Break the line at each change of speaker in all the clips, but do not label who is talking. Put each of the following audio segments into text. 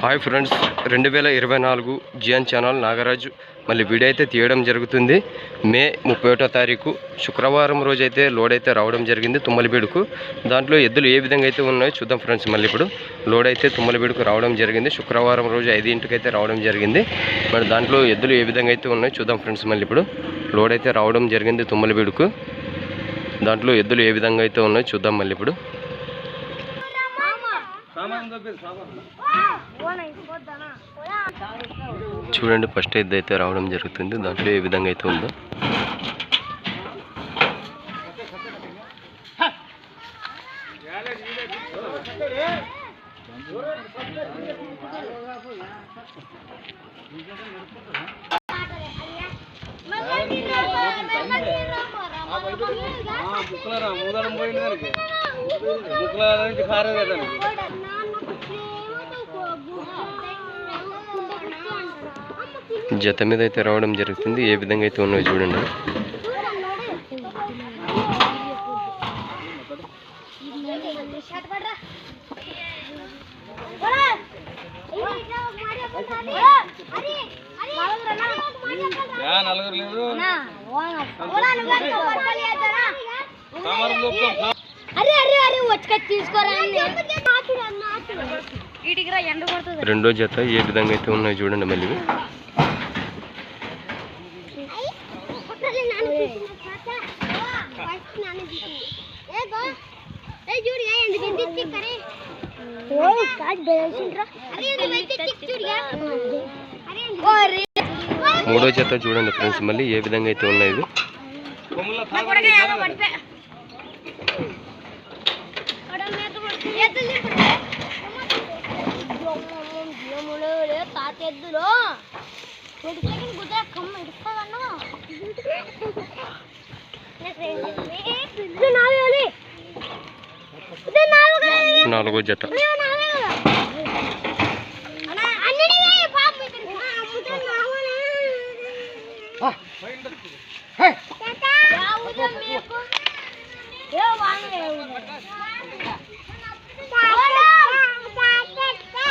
Hi friends రెండు వేల ఇరవై నాలుగు జిఎన్ ఛానల్ నాగరాజు. మళ్ళీ వీడియో అయితే తీయడం జరుగుతుంది. మే ముప్పై ఒకటో తారీఖు శుక్రవారం రోజు అయితే లోడ్ అయితే రావడం జరిగింది తుమ్మలబీడుకు. దాంట్లో ఎద్దులు ఏ విధంగా అయితే ఉన్నాయో చూద్దాం ఫ్రెండ్స్ మళ్ళీ ఇప్పుడు. లోడ్ అయితే తుమ్మలబీడుకు రావడం జరిగింది. శుక్రవారం రోజు ఐదింటికి అయితే రావడం జరిగింది. మరి దాంట్లో ఎద్దులు ఏ విధంగా అయితే ఉన్నాయో చూద్దాం ఫ్రెండ్స్ మళ్ళీ ఇప్పుడు. లోడ్ అయితే రావడం జరిగింది తుమ్మలబీడుకు. దాంట్లో ఎద్దులు ఏ విధంగా అయితే ఉన్నాయో చూద్దాం మళ్ళీ ఇప్పుడు. చూడండి ఫస్ట్ ఎద్దు అయితే రావడం జరుగుతుంది. దాంట్లో ఏ విధంగా అయితే ఉందో.
ముక్కల మూదడం పోయింది దానికి. ముక్కల నుంచి కారేదే
జత మీద అయితే రావడం జరుగుతుంది. ఏ విధంగా అయితే ఉన్నాయో చూడండి.
అరే అరే అరే వచ్చి తీసుకోరా
రెండో జత ఏ విధంగా అయితే ఉన్నాయో చూడండి మళ్ళీ. మూడో జత చూడండి ఫ్రెండ్స్ మళ్ళీ ఏ విధంగా అయితే ఉన్నాయి
తాతెద్దులో కమ్మ
నాలుగో జత.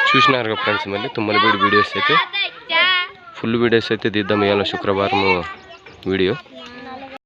చూసినారు ఫ్రెండ్స్ మళ్ళీ తుమ్మలబీడి వీడియోస్ అయితే. ఫుల్ వీడియోస్ అయితే తీద్దాం ఇవాళ శుక్రవారం వీడియో.